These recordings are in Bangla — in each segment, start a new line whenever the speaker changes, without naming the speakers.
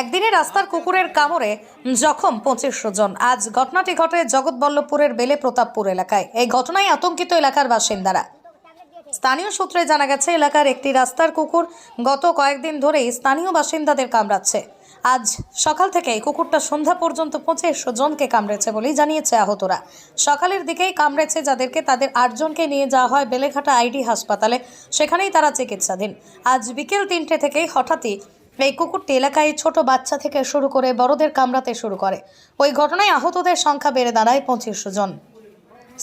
একদিনে রাস্তার কুকুরের কামড়ে জখম পঁচিশশো জন। আজ ঘটনাটি ঘটে জগৎবল্লভপুরের বেলে প্রতাপপুর এলাকায়। এই ঘটনায় আতঙ্কিত এলাকার বাসিন্দারা। স্থানীয় সূত্রে জানা গেছে, এলাকার একটি রাস্তার কুকুর গত কয়েকদিন ধরেই স্থানীয় বাসিন্দাদের কামড়াচ্ছে। আজ সকাল থেকে কুকুরটা সন্ধ্যা পর্যন্ত পঁচিশশো জনকে কামড়েছে বলেই জানিয়েছে আহতরা। সকালের দিকেই কামড়েছে যাদেরকে তাদের আটজনকে নিয়ে যাওয়া হয় বেলেঘাটা আইডি হাসপাতালে। সেখানেই তারা চিকিৎসাধীন। আজ বিকেল তিনটে থেকেই হঠাৎই এই কুকুরটি এলাকায় ছোট বাচ্চা থেকে শুরু করে বড়দের কামড়াতে শুরু করে। ওই ঘটনায় আহতদের সংখ্যা বেড়ে দাঁড়ায় পঁচিশশো জন।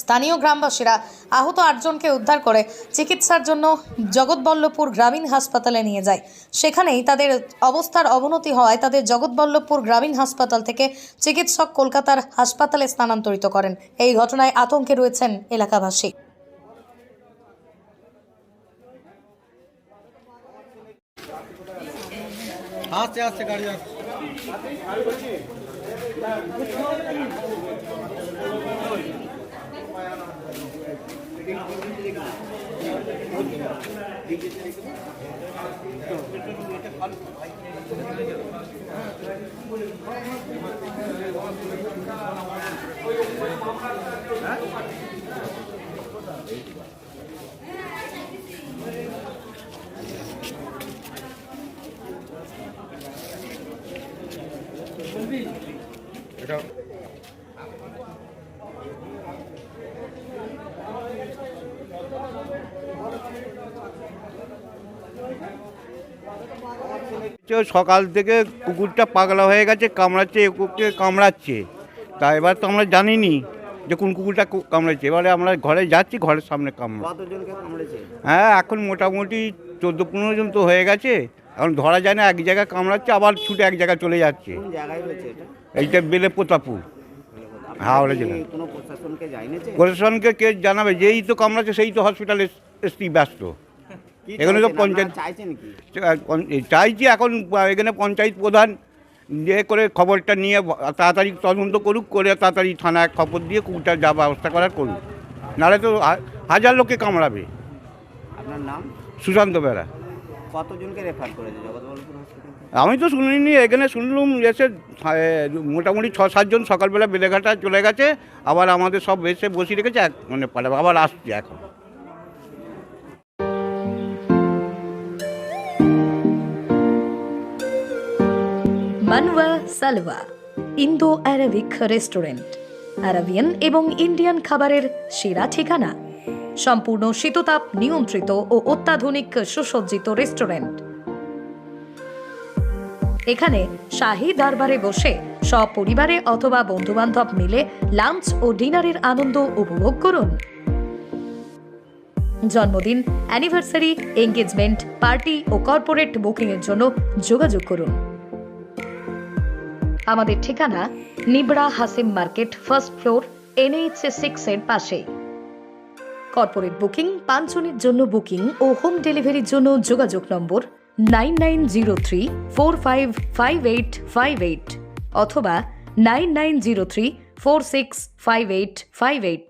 স্থানীয় গ্রামবাসীরা আহত আটজনকে উদ্ধার করে চিকিৎসার জন্য জগৎবল্লভপুর গ্রামীণ হাসপাতালে নিয়ে যায়। সেখানেই তাদের অবস্থার অবনতি হওয়ায় তাদের জগৎবল্লভপুর গ্রামীণ হাসপাতাল থেকে চিকিৎসক কলকাতার হাসপাতালে স্থানান্তরিত করেন। এই ঘটনায় আতঙ্কে রয়েছেন এলাকাবাসী।
আসছে আসছে গাড়ি আসছে এটা
হচ্ছে সকাল থেকে কুকুরটা পাগলা হয়ে গেছে কামড়াচ্ছে এ কুকুরকে কামড়াচ্ছে। তা এবার তো আমরা জানিনি যে কোন কুকুরটা কামড়াচ্ছে। এবারে আমরা ঘরে যাচ্ছি ঘরের সামনে কামড়া হ্যাঁ এখন মোটামুটি চোদ্দ পনেরো জন তো হয়ে গেছে। এখন ধরা যায় না এক জায়গায় কামড়াচ্ছে আবার ছুটে এক জায়গায় চলে যাচ্ছে। এইটা বেলে প্রতাপুর হাওড়া জেলা।
প্রশাসনকে
কে জানাবে? যেই তো কামড়াচ্ছে সেই তো হসপিটালে এসছি ব্যস্ত। এখানে তো পঞ্চায়েত- চাইছি এখন এখানে পঞ্চায়েত প্রধান যে করে খবরটা নিয়ে তাড়াতাড়ি তদন্ত করুক করে তাড়াতাড়ি থানায় খবর দিয়ে কুকুরটা যা ব্যবস্থা করার করুক। নাহলে তো হাজার লোককে কামড়াবে।
আপনার নাম?
সুশান্ত বেড়া।
কতজনকে রেফার করেছে? জগৎবল্লভপুর হসপিটাল
আমি তো শুনিনি এখানে শুনলুম এসে মোটামুটি ছ সাতজন সকালবেলা বেলেঘাটা চলে গেছে আবার আমাদের সব এসে বসিয়ে রেখেছে এক মানে আবার আসছে এখন।
মানওয়া সালওয়া ইন্দো অ্যারাবিক রেস্টুরেন্ট আরাবিয়ান এবং ইন্ডিয়ান খাবারের সেরা ঠিকানা। সম্পূর্ণ শীততাপ নিয়ন্ত্রিত ও অত্যাধুনিক সুসজ্জিত রেস্টুরেন্ট। এখানে শাহী দরবারে বসে সপরিবারে অথবা বন্ধুবান্ধব মিলে লাঞ্চ ও ডিনারের আনন্দ উপভোগ করুন। জন্মদিন, অ্যানিভার্সারি, এঙ্গেজমেন্ট, পার্টি ও কর্পোরেট বুকিংয়ের জন্য যোগাযোগ করুন। আমাদের ঠিকানা Nibra Hashim market, first floor, NH six এর পাশে। কর্পোরেট বুকিং পাঁচজনের জন্য বুকিং ও হোম ডেলিভারির জন্য যোগাযোগ number nine nine zero three four five five eight five eight অথবা nine nine zero three four six five eight five eight